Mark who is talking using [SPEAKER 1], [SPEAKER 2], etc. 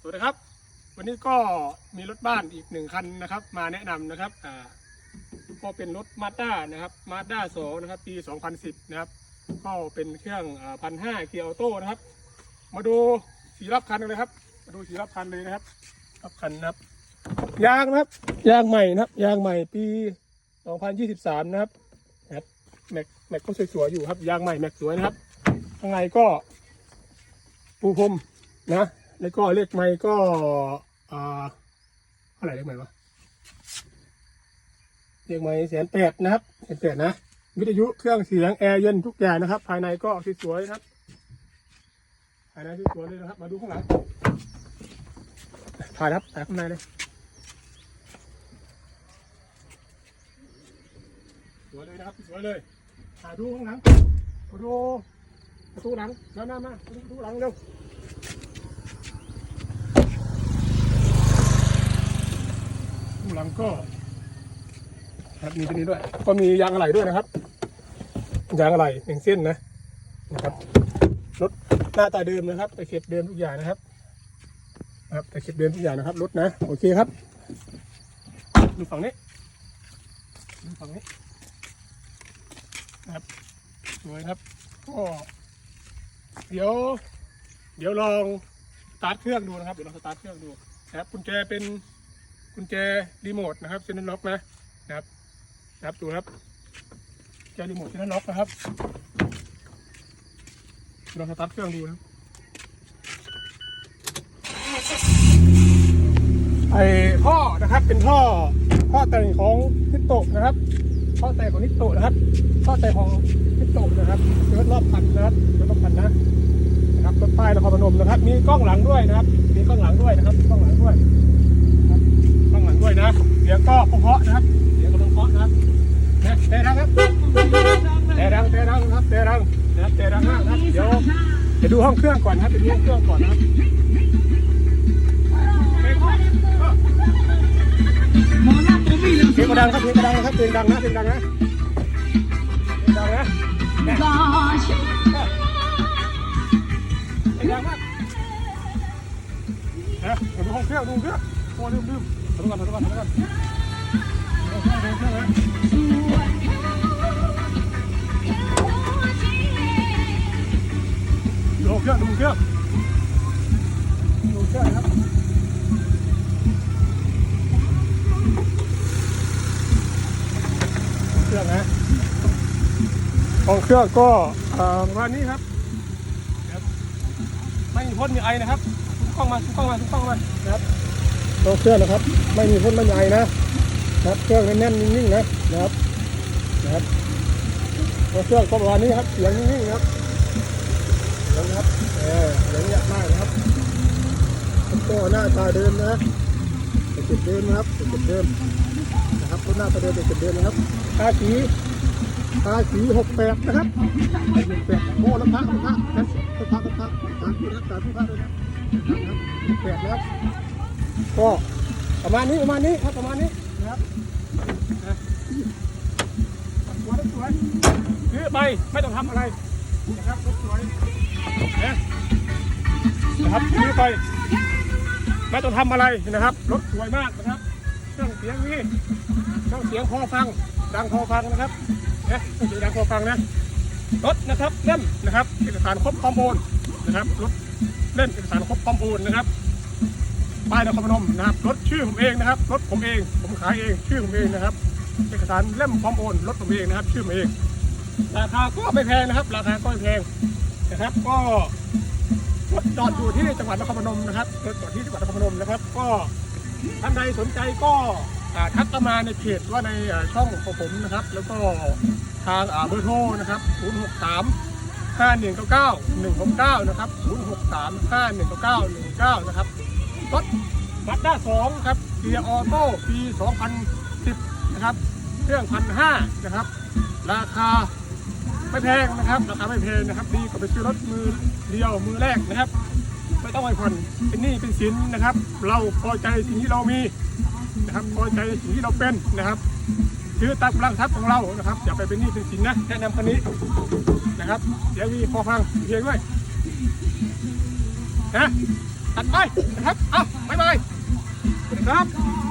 [SPEAKER 1] สวัสดีครับ วันนี้ก็มีรถบ้านอีกหนึ่งคันนะครับ มาแนะนำนะครับอ่าก็เป็นรถมาด้านะครับมาด้าสองนะครับ ปี 2010 นะครับ ก็เป็นเครื่องพันห้าเกียร์ออโต้นะครับ มาดูสีรับคันกันเลยครับ มาดูสีรับคันเลยนะครับ รับคันนะครับยางนะครับยางใหม่นะครับยางใหม่ปี 2023 นะครับนะครับแม็กแม็กก็สวยๆอยู่ครับยางใหม่แม็กสวยนะครับข้างในก็ปูพรมนะ แล้วก็เลขไม้ก็อ่าเท่าไหร่เลขไม้วะเลขไม้แสนแปดนะครับแสนแปดนะวิทยุเครื่องเสียงแอร์เย็นทุกอย่างนะครับ ภายในก็สวยๆนะครับภายในสวยๆเลยนะครับ มาดูข้างหลังถ่ายครับถ่ายข้างในเลยสวยเลยนะครับสวยเลยถ่ายดูข้างหลังมาดูประตูหลังมามามาประตูหลังเร็ว ข้าง หลังก็ครับมีตัวนี้ด้วย ก็มียางอะไหล่ด้วยนะครับ ยางอะไหล่หนึ่งเส้นนะนะครับรถหน้าตาเดิมนะครับตะเข็บเดิมทุกอย่างนะครับครับตะเข็บเดิมทุกอย่างนะครับรถนะโอเคครับดูฝั่งนี้ดูฝั่งนี้นะครับสวยครับก็เดี๋ยว เดี๋ยวลองสตาร์ทเครื่องดูนะครับเดี๋ยวลองสตาร์ทเครื่องดูนะครับกุญแจเป็น กุญแจรีโมทนะครับเซนล็อกนะนะครับนะครับดูครับแจรีโมทเซนล็อกนะครับลองสตาร์ทเครื่องดูนะไอ้ท่อนะครับเป็นท่อท่อแต่งของนิโตะนะครับท่อแต่งของนิโตะนะครับท่อแต่งของนิโตะนะครับรถรอบคันนะครับรถรอบคันนะนะครับรถป้ายนครพนมนะครับ มีกล้องหลังด้วยนะครับ มีกล้องหลังด้วยนะครับมีกล้องหลังด้วย ไปดูห้องเครื่องก่อนครับไปดูห้องเครื่องก่อนนะครับเพลงก็ดังครับเพลงก็ดังนะครับเพลงดังนะเพลงดังนะเพลงดังนะเนี่ยเพลงดังมากนะไปดูห้องเครื่องดูเครื่องโอ้ลืมลืมถอยก่อนถอยก่อนถอยก่อน ดูเครื่องดูเครื่องนะดูเครื่องเครื่องดูเครื่องนะครับเครื่องนะห้องเครื่องก็อ่อประมาณนี้ครับไม่มีพ่นมีไอนะครับทุกกล้องมาทุกกล้องมาทุกกล้องมานะครับตัวเครื่องนะครับ ไม่มีพ่นไม่มีไอนะนะครับเครื่องแน่นๆนิ่งๆนะนะครับนะครับตัวเครื่องก็ประมาณนี้ครับเสียงนิ่งๆนะครับ นะครับเออเสียงเงียมากนะครับก็หน้าตาเดิมนะเป็นจุดเดิมนะครับเป็นจุดเดิมนะครับรถหน้าตาเดิมเป็นจุดเดิมนะครับทาสีทาสีหกแปดนะครับหกแปดโม่ละพระละพระนะละพระละพระสามที่รักษาทุกพระด้วยนะนะครับหกแปดนะครับก็ประมาณนี้ประมาณนี้ครับประมาณนี้นะครับสวยสวยซื้อไปไม่ต้องทำอะไร นะครับรถสวยนะนะครับซื้อไปไม่ต้องทำอะไรนะครับ รถสวยมากนะครับเครื่องเสียงนี่เครื่องเสียงพอฟัง ดังพอฟังนะครับนะเสียงดังพอฟังนะรถนะครับเล่มนะครับเอกสารครบคอมโพนนะครับรถเล่มเอกสารครบคอมโพนนะครับป้ายนครพนมนะครับรถชื่อผมเองนะครับรถผมเอง ผมขายเองชื่อผมเองนะครับ เอกสารเล่มพร้อมโอนรถผมเองนะครับ ชื่อผมเอง ราคาก็ไม่แพงนะครับ ราคาก็ไม่แพงนะครับ ก็รถจอดอยู่ที่จังหวัดนครพนมนะครับรถจอดที่จังหวัดนครพนมนะครับ ก็ท่านใดสนใจก็ทักเข้ามาในเพจว่าในช่องของผมนะครับ แล้วก็ทางอ่าเบอร์โทรนะครับ 063 5199 169 นะครับ 063 5199 169 นะครับ รถมาด้าสองครับเกียร์ออโต้ปี 2010 นะครับ เครื่องพันห้านะครับ ราคา ไม่แพงนะครับราคาไม่แพงนะครับดีกว่าไปซื้อรถมือเดียวมือแรกนะครับไม่ต้องไปผ่อนเป็นหนี้เป็นสินนะครับ เราพอใจสิ่งที่เรามีนะครับพอใจสิ่งที่เราเป็นนะครับซื้อตามกำลังทรัพย์ของเรานะครับอย่าไปเป็นหนี้เป็นสินนะแนะนำคันนี้นะครับเดี๋ยวมีพอฟังเพลงด้วยนะตัดไปนะครับ เอาบ๊ายบายสวัสดีครับ